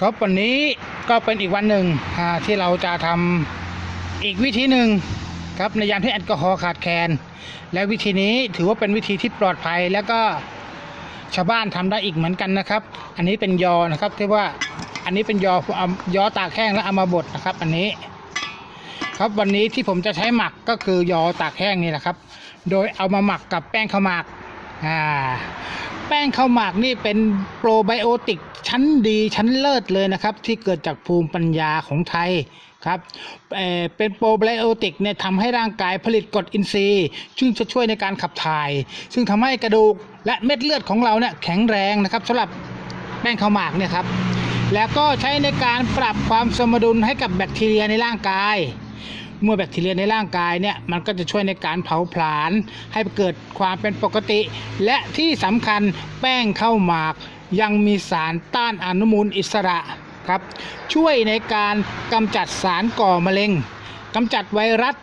ครับวันนี้ก็เป็นอีกวันหนึ่งที่เราจะทำอีกวิธีหนึ่งครับในยามที่แอลกอฮอล์ขาดแคลนและวิธีนี้ถือว่าเป็นวิธีที่ปลอดภัยแล้วก็ชาวบ้านทำได้อีกเหมือนกันนะครับ อันนี้เป็นยอนะครับที่ว่าอันนี้เป็นยอเอายอตากแห้งแล้วเอามาบดนะครับ อันนี้ ครับวันนี้ที่ผมจะใช้หมักก็คือยอตากแห้งนี่แหละครับ โดยเอามาหมักกับแป้งข้าวหมากอ่า แป้งข้าวหมากนี่เป็นโปรไบโอติกชั้นดีชั้นเลิศเลยนะครับ ที่เกิดจากภูมิปัญญาของไทยครับเเป็นโปรไบโอติกเนี่ยทำให้ร่างกายผลิตกรดอินทรีย์ซึ่งจะช่วยในการขับถ่าย ซึ่งทำให้กระดูกและเม็ดเลือดของเราเนี่ยแข็งแรงนะครับสำหรับแป้งข้าวหมากเนี่ยครับแล้วก็ใช้ในการปรับความสมดุลให้กับแบคทีเรียในร่างกาย เมื่อแบคทีเรียในร่างกายเนี่ยมันก็จะช่วยในการเผาผลาญให้เกิดความเป็นปกติ และที่สำคัญแป้งข้าวหมาก ยังมีสารต้านอนุมูลอิสระครับ ช่วยในการกำจัดสารก่อมะเร็งกำจัดไวรัส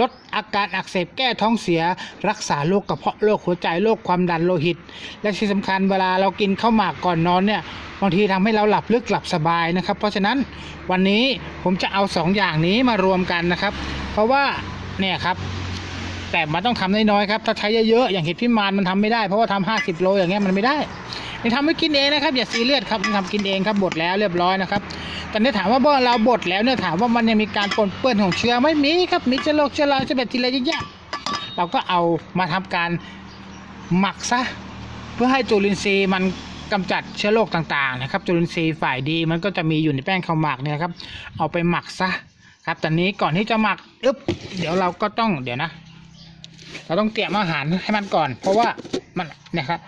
ลดอาการอักเสบแก้ท้องเสีย รักษาโรคกระเพาะโรคหัวใจโรคความดันโลหิต และที่สำคัญเวลาเรากินข้าวหมากก่อนนอนเนี่ยบางทีทำให้เราหลับลึกหลับสบายนะครับ เพราะฉะนั้นวันนี้ผมจะเอาสองอย่างนี้มารวมกันนะครับ เพราะว่าเนี่ยครับแต่มันต้องทำน้อยๆครับ ถ้าใช้เยอะๆ อย่างเห็ดพิมานมันทำไม่ได้ เพราะว่าทำห้าสิบโลอย่างเงี้ยมันไม่ได้นี่ทำไว้กินเองนะครับ อย่าซีเรียสครับทำกินเองครับบดแล้วเรียบร้อยนะครับ แต่เนี่ยถามว่าเมื่อเราบดแล้วเนี่ยถามว่ามันยังมีการปนเปื้อนของเชื้อไหม่มีครับมีเชื้อโรคเชื้อราเชื้อแบคทีเรียเยอะแยะเราก็เอามาทำการหมักซะเพื่อให้จุลินทรีย์มันกำจัดเชื้อโรคต่างๆนะครับจุลินทรีย์ฝ่ายดีมันก็จะมีอยู่ในแป้งข้าวหมากเนี่ยครับ เอาไปหมักซะครับตอนนี้ก่อนที่จะหมักอึ๊บเดี๋ยวเราก็ต้องเดี๋ยวนะ เราต้องเตรียมอาหารให้มันก่อน เพราะว่ามันเนี่ยครับ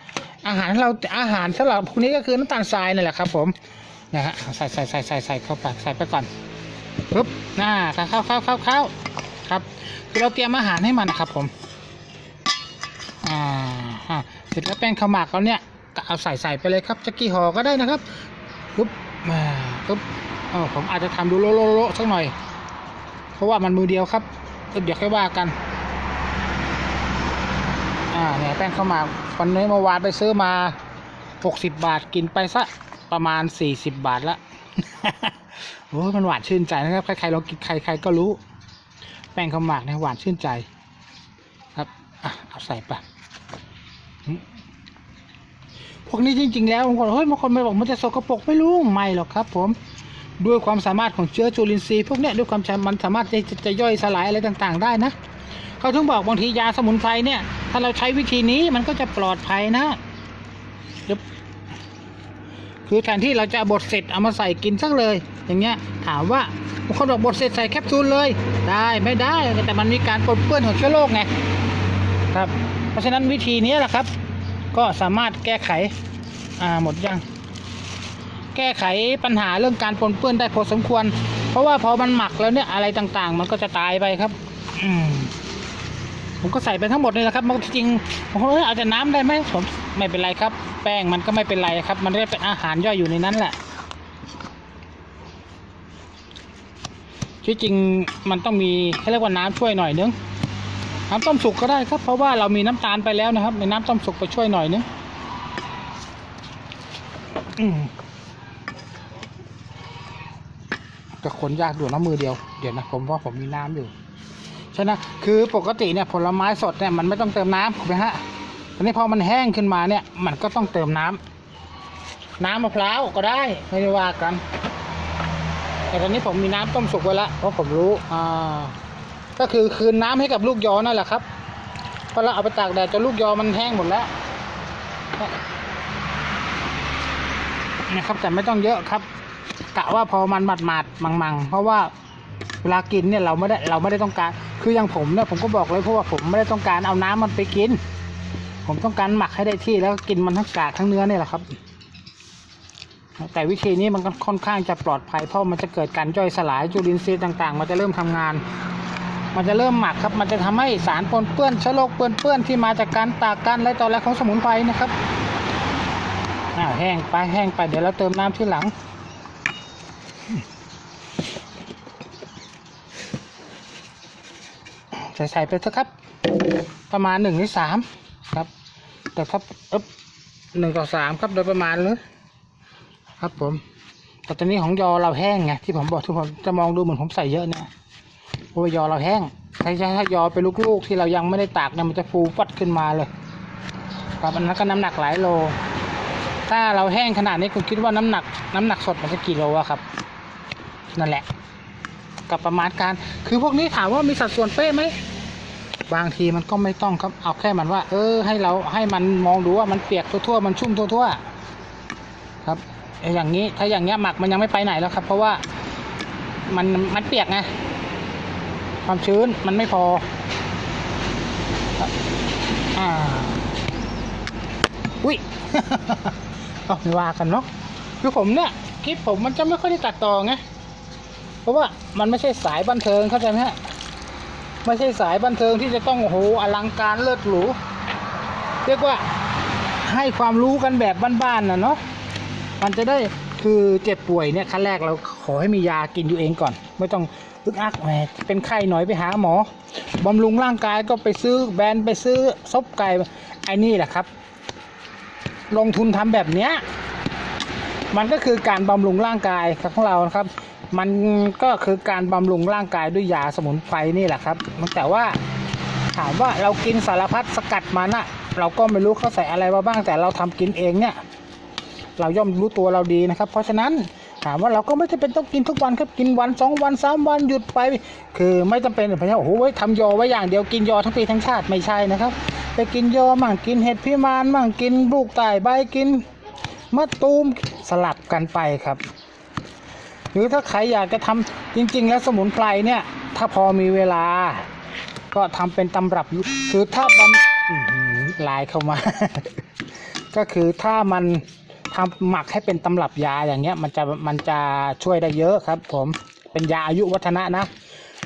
อาหารเราอาหารสำหรับพวกนี้ก็คือน้ำตาลทรายนี่แหละครับ ผม นะฮะใส่ใส่ใส่ใส่ใส่เข้าไปใส่ไปก่อนปึ๊บหน้าเข้าเข้าเข้าเข้าเข้าครับคือเราเตรียมอาหารให้มันนะครับผมอ่าฮะเสร็จแล้วแป้งข้าวหมากเราเนี่ยก็เอาใส่ใส่ไปเลยครับจะกี่ห่อก็ได้นะครับปึ๊บมาปึ๊บอ๋อผมอาจจะทำดูโลโลโลสักหน่อย เพราะว่ามันมือเดียวครับเดี๋ยวค่อยว่ากันอ่าเนี่ยแป้งข้าวหมากวันนี้เมื่อวานไปซื้อมา 60 บาทกินไปซะ ประมาณ40บาทละโอ้ยมันหวานชื่นใจนะครับ ใครๆลองกินใคร ๆ ก็รู้ แป้งข้าวหมากเนี่ยหวานชื่นใจ ครับอะเอาใส่ไปอืมพวกนี้จริง ๆ แล้วบางคนเฮ้ยบางคนไม่บอกมันจะสกปรกไม่รู้ไม่หรอกครับ ผมด้วยความสามารถของเชื้อจุลินทรีย์พวกเนี้ยด้วยความมันสามารถจะจะย่อยสลายอะไรต่าง ๆ ได้นะเขาถึงบอกบางทียาสมุนไพรเนี่ย ถ้าเราใช้วิธีนี้มันก็จะปลอดภัยนะยึบ คือแทนที่เราจะบดเสร็จเอามาใส่กินสักเลย อย่างเงี้ยถามว่าบางคนบอกบดเสร็จใส่แคปซูลเลย ได้ไม่ได้แต่มันมีการปนเปื้อนของเชื้อโรคไงครับ เพราะฉะนั้นวิธีนี้แหละครับ ก็สามารถแก้ไขอ่าหมดยังแก้ไขปัญหาเรื่องการปนเปื้อนได้พอสมควร เพราะว่าพอมันหมักแล้วเนี่ยอะไรต่างๆ มันก็จะตายไปครับอืมผมก็ใส่ไปทั้งหมดเลยนะครับมันจริงๆผมเอ้ยเอาแต่น้ำได้ไหมผมไม่เป็นไรครับ แป้งมันก็ไม่เป็นไรครับ มันได้เป็นอาหารย่อยอยู่ในนั้นแหละที่จริงมันต้องมีเขาเรียกว่าน้ำช่วยหน่อยนึงน้ำต้มสุกก็ได้ครับ เพราะว่าเรามีน้ำตาลไปแล้วนะครับ ในน้ำต้มสุกไปช่วยหน่อยนึงก็คนยากดูน้ำมือเดียว เดี๋ยวนะผมว่าผมมีน้ำอยู่ใช่นะคือปกติเนี่ยผลไม้สดเนี่ยมันไม่ต้องเติมน้ำถูกไหมฮะ ทีนี้พอมันแห้งขึ้นมาเนี่ย มันก็ต้องเติมน้ำน้ำมะพร้าวก็ได้ไม่ได้ว่ากัน แต่ตอนนี้ผมมีน้ำต้มสุกไว้แล้วเพราะผมรู้อ่าก็คือคืนน้ำให้กับลูกยอนั่นแหละครับพราะเราเอาไปตากแดดจนลูกยอมันแห้งหมดแล้วนะครับแต่ไม่ต้องเยอะครับกะว่าพอมันหมาดๆมังเพราะว่าเวลากินเนี่ยเราไม่ได้เราไม่ได้ต้องการ คืออย่างผมเนี่ยผมก็บอกเลยเพราะว่าผมไม่ได้ต้องการเอาน้ำมันไปกิน ผมต้องการหมักให้ได้ที่แล้วก,กินมันทั้งกากทั้งเนื้อเนี่ยแหละครับ แต่วิธีนี้มันก็ค่อนข้างจะปลอดภัยเพราะมันจะเกิดการย่อยสลายจุลินทรีย์ต่างๆ มันจะเริ่มทำงาน มันจะเริ่มหมักครับ มันจะทำให้สารปนเปื้อนเชื้อโรคเปื้อนเปื้อนที่มาจากการตากกันและตอนแรกของสมุนไพรนะครับอ่าแห้งไปแห้งไปเดี๋ยวเราเติมน้ำที่หลังใส่ไปเถอะครับ ประมาณหนึ่งในสาม ครับแต่ถ้าเอ๊บหนึ่งต่อสามครับโดยประมาณเลยครับผมแต่ตอนนี้ของยอเราแห้งไงที่ผมบอกทุกคนจะมองดูเหมือนผมใส่เยอะเนี่ยเพราะว่ายอเราแห้งถ้าถ้ายอเป็นลูกๆที่เรายังไม่ได้ตากเนี่ยมันจะฟูฟัดขึ้นมาเลยครับอันนั้นก็น้ำหนักหลายโล ถ้าเราแห้งขนาดนี้คุณคิดว่าน้ำหนัก น้ำหนักสดมันจะกี่โลอะครับ นั่นแหละ กับประมาณการ คือพวกนี้ถามว่ามีสัดส่วนเป๊ะไหม บางทีมันก็ไม่ต้องครับเอาแค่มันว่า เออ ให้เราให้มันมองดูว่ามันเปียกทั่วๆมันชุ่มทั่วๆครับไออย่างนี้ถ้าอย่างเงี้ยหมักมันยังไม่ไปไหนแล้วครับ เพราะว่ามันมันเปียกไงความชื้นมันไม่พอครับอ่าอุ้ยเอาไม่ว่ากันเนาะคือผมเนี่ยคลิปผมมันจะไม่ค่อยได้ตัดต่อไงเพราะว่ามันไม่ใช่สายบันเทิงเข้าใจไหมฮะ ไม่ใช่สายบันเทิงที่จะต้องโหอลังการเลิศหรูเรียกว่าให้ความรู้กันแบบบ้านๆนะเนาะมันจะได้คือเจ็บป่วยเนี่ยขั้นแรกเราขอให้มียากินอยู่เองก่อน ไม่ต้องอึกอักแหมเป็นไข้หน่อยไปหาหมอบำรุงร่างกายก็ไปซื้อแบรนด์ไปซื้อซบไก่ไอ้นี่แหละครับ ลงทุนทำแบบเนี้ย มันก็คือการบำรุงร่างกายของเรานะครับ มันก็คือการบำรุงร่างกายด้วยยาสมุนไพรนี่แหละครับแต่ว่าถามว่าเรากินสารพัดสกัดมันอะเราก็ไม่รู้เขาใส่อะไรมาบ้างแต่เราทำกินเองเนี่ย เราย่อมรู้ตัวเราดีนะครับ เพราะฉะนั้นถามว่าเราก็ไม่จำเป็นต้องกินทุกวันครับกินวันสองวันสามวันหยุดไป คือไม่จำเป็นเพราะว่าโอ้โหไว้ทำยอไว้อย่างเดียวกินยอทั้งปีทั้งชาติไม่ใช่นะครับ ไปกินยอมั่งกินเห็ดพิมานมั่งกินลูกไต่ใบกิน มะตูมสลับกันไปครับ หรือถ้าใครอยากจะทำจริง ๆ แล้วสมุนไพรเนี่ย ถ้าพอมีเวลา ก็ทำเป็นตำรับคือถ้าบำอื้อหือลายเข้ามา ก็คือถ้ามันทำหมักให้เป็นตำรับยาอย่างเงี้ย มันจะมันจะช่วยได้เยอะครับ ผมเป็นยาอายุวัฒนะนะ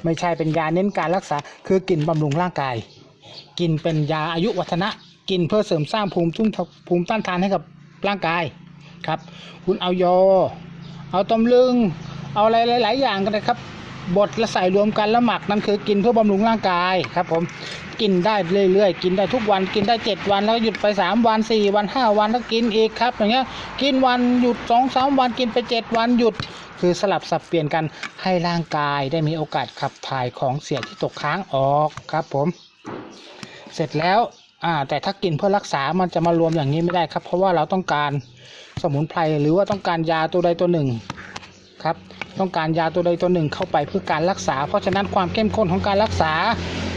ไม่ใช่เป็นยาเน้นการรักษา คือกินบำรุงร่างกาย กินเป็นยาอายุวัฒนะ กินเพื่อเสริมสร้างภูมิทุ่มภูมิต้านทานให้กับ ร่างกายครับ คุณเอายอ เอาตำลึง เอาอะไรหลาย ๆ อย่างกันนะครับบดและใส่รวมกันแล้วหมักนั่นคือกินเพื่อบำรุงร่างกายครับผมกินได้เรื่อยๆ กินได้ทุกวันกินได้เจ็ดวันแล้วหยุดไปสามวันสี่วันห้าวันแล้วกินอีกครับอย่างเงี้ยกินวันหยุดสองสามวันกินไปเจ็ดวันหยุด คือสลับสับเปลี่ยนกันให้ร่างกายได้มีโอกาสขับถ่ายของเสียที่ตกค้างออกครับผม เสร็จแล้ว อ่า แต่ถ้ากินเพื่อรักษามันจะมารวมอย่างนี้ไม่ได้ครับ เพราะว่าเราต้องการสมุนไพรหรือว่าต้องการยาตัวใดตัวหนึ่งครับต้องการยาตัวใดตัวหนึ่งเข้าไปเพื่อการรักษา เพราะฉะนั้นความเข้มข้นของการรักษา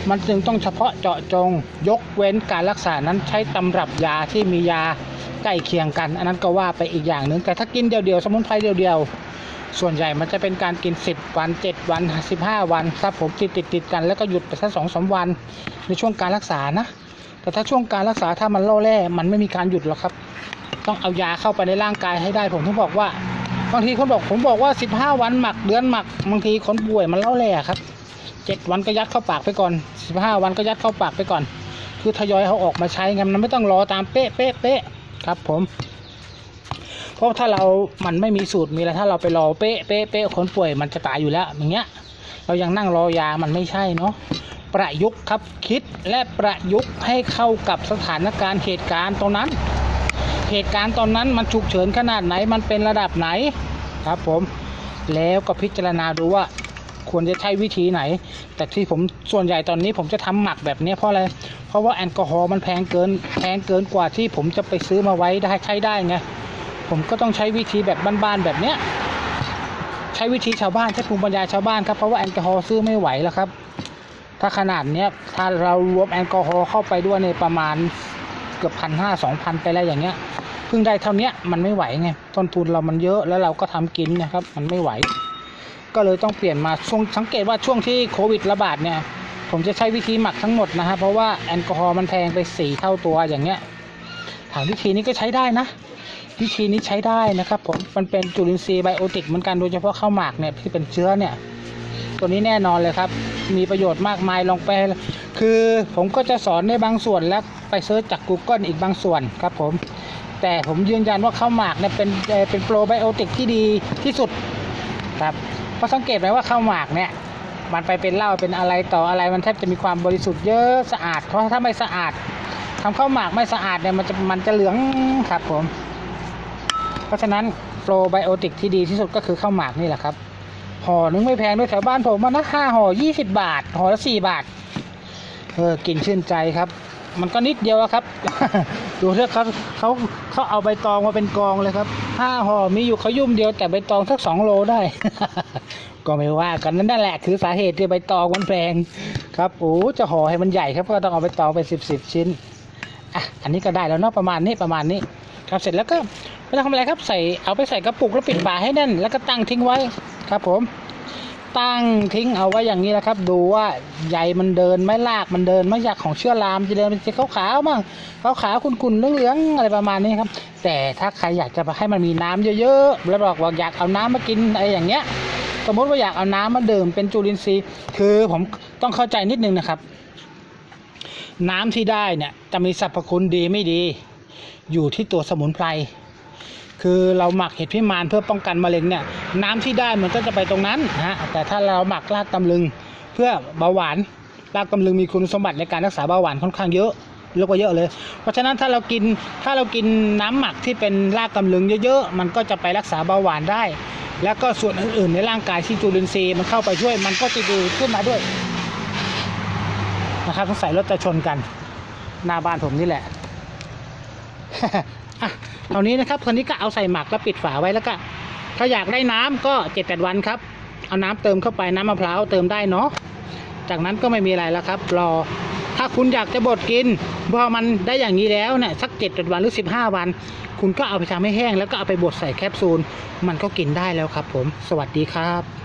มันจึงต้องเฉพาะเจาะจง ยกเว้นการรักษานั้นใช้ตำรับยาที่มียาใกล้เคียงกัน อันนั้นก็ว่าไปอีกอย่างหนึ่งแต่ถ้ากินเดียวๆสมุนไพรเดียวๆ ส่วนใหญ่มันจะเป็นการกิน 10 วัน 7 วัน 15 วันครับผมติดติดติดกันแล้วก็หยุดไปสักสองสามวันในช่วงการรักษานะ แต่ถ้าช่วงการรักษาถ้ามันล่อแร่มันไม่มีการหยุดหรอกครับ ต้องเอายาเข้าไปในร่างกายให้ได้ผมถึงบอกว่าบางทีคนบอกผมบอกว่า 15 วันหมักเดือนหมักบางทีคนป่วยมันเล่าแร่ครับเจ็ดวันก็ยัดเข้าปากไปก่อน 15 วันก็ยัดเข้าปากไปก่อน คือทยอยเขาออกมาใช้ไงมันไม่ต้องรอตามเป๊ะเป๊ะเป๊ะครับ ผม เพราะถ้าเรา มันไม่มีสูตรมีอะไรถ้าเราไปรอเป๊ะเป๊ะเป๊ะคนป่วยมันจะตายอยู่แล้วอย่างเงี้ย เรายังนั่งรอยามันไม่ใช่เนาะ ประยุกต์ครับคิดและประยุกต์ให้เข้ากับสถานการณ์เหตุการณ์ตรงนั้น เหตุการณ์ตอนนั้นมันฉุกเฉินขนาดไหนมันเป็นระดับไหนครับผมแล้วก็พิจารณาดูว่าควรจะใช้วิธีไหน แต่ที่ผมส่วนใหญ่ตอนนี้ผมจะทำหมักแบบนี้เพราะอะไร เพราะว่าแอลกอฮอล์มันแพงเกินแพงเกินกว่าที่ผมจะไปซื้อมาไว้ได้ใช้ได้ไง ผมก็ต้องใช้วิธีแบบบ้านๆแบบเนี้ย ใช้วิธีชาวบ้านใช้ภูมิปัญญาชาวบ้านครับ เพราะว่าแอลกอฮอล์ซื้อไม่ไหวแล้วครับ ถ้าขนาดเนี้ยถ้าเรารวมแอลกอฮอล์เข้าไปด้วยในประมาณเกือบพันห้าสองพันไปแล้วอย่างเงี้ยเพิ่งได้เท่านี้มันไม่ไหวไงต้นทุนเรามันเยอะแล้วเราก็ทำกินนะครับ มันไม่ไหว ก็เลยต้องเปลี่ยนมาช่วงสังเกตว่าช่วงที่โควิดระบาดเนี่ย ผมจะใช้วิธีหมักทั้งหมดนะฮะเพราะว่าแอลกอฮอล์มันแพงไปสี่เท่าตัวอย่างเงี้ยถามวิธีนี้ก็ใช้ได้นะ วิธีนี้ใช้ได้นะครับผมมันเป็นจุลินทรีย์ไบโอติกเหมือนกันโดยเฉพาะข้าวหมากเนี่ยที่เป็นเชื้อเนี่ย ตัวนี้แน่นอนเลยครับ มีประโยชน์มากมายลองไป คือผมก็จะสอนในบางส่วนแล้วไปเซิร์ชจาก Google อีกบางส่วนครับผม แต่ผมยืนยันว่าข้าวหมากเนี่ยเป็นเอ่อเป็นโปรไบโอติกที่ดีที่สุดครับเพราะสังเกตไหมว่าข้าวหมากเนี่ยมันไปเป็นเหล้าเป็นอะไรต่ออะไรมันแทบจะมีความบริสุทธิ์เยอะสะอาด เพราะถ้าไม่สะอาดทำข้าวหมากไม่สะอาดเนี่ยมันจะมันจะเหลืองครับผม เพราะฉะนั้นโปรไบโอติกที่ดีที่สุดก็คือข้าวหมากนี่แหละครับ ห่อนึงไม่แพงด้วยแถวบ้านผมมันนะห้าห่อยี่สิบบาทห่อละสี่บาท เออกินชื่นใจครับ มันก็นิดเดียวครับ ดูเถอะเขาเขาเขาเอาใบตองมาเป็นกองเลยครับห้าห่อมีอยู่เขายุ่มเดียวแต่ใบตองสักสองโลได้ ก็ไม่ว่ากันนั่นแหละ คือสาเหตุที่ใบตองมันแพงครับโอ้จะห่อให้มันใหญ่ครับก็ต้องเอาใบตองไปสิบสิบชิ้นอะอันนี้ก็ได้แล้วเนาะประมาณนี้ประมาณนี้ครับเสร็จแล้วก็ไม่ต้องทำอะไรครับใส่เอาไปใส่กระปุกแล้วปิดฝาให้แน่นแล้วก็ตั้งทิ้งไว้ ครับผม ตั้งทิ้งเอาไว้อย่างนี้นะครับ ดูว่าใยมันเดินไหม่ลากมันเดินไหม่อยากของเชื้อรามจะเดินเป็นสีขาวๆมั่งขาวๆขุ่นๆเหลืองๆอะไรประมาณนี้ครับ แต่ถ้าใครอยากจะให้มันมีน้ำเยอะๆแล้วบอกว่าอยากเอาน้ำมากินอะไรอย่างเงี้ย สมมติว่าอยากเอาน้ำมาดื่มเป็นจุลินทรีย์ คือผมต้องเข้าใจนิดนึงนะครับ น้ำที่ได้เนี่ยจะมีสรรพคุณดีไม่ดี อยู่ที่ตัวสมุนไพร คือเราหมักเห็ดพิมานเพื่อป้องกันมะเร็งเนี่ยน้ำที่ได้มันก็จะไปตรงนั้นนะแต่ถ้าเราหมักรากตำลึงเพื่อเบาหวานรากตำลึงมีคุณสมบัติในการรักษาเบาหวานค่อนข้างเยอะเรียกว่าเยอะเลย เพราะฉะนั้นถ้าเรากินถ้าเรากินน้ำหมักที่เป็นรากตำลึงเยอะๆ มันก็จะไปรักษาเบาหวานได้ แล้วก็ส่วนอื่นๆ ในร่างกายที่จุลินทรีย์มันเข้าไปช่วย มันก็จะดีขึ้นมาด้วยนะครับต้องใส่รถจะชนกัน หน้าบ้านผมนี่แหละ อะเท่านี้นะครับคราวนี้ก็เอาใส่หมักแล้วปิดฝาไว้แล้วก็ ถ้าอยากได้น้ำก็เจ็ดแปดวันครับ เอาน้ำเติมเข้าไปน้ำมะพร้าวเติมได้เนาะจากนั้นก็ไม่มีอะไรแล้วครับ รอ ถ้าคุณอยากจะบดกินพอมันได้อย่างนี้แล้วเนี่ยสักเจ็ดวันหรือสิบห้าวัน คุณก็เอาไปทำให้แห้ง แล้วก็เอาไปบดใส่แคปซูล มันก็กินได้แล้วครับ ผม สวัสดีครับ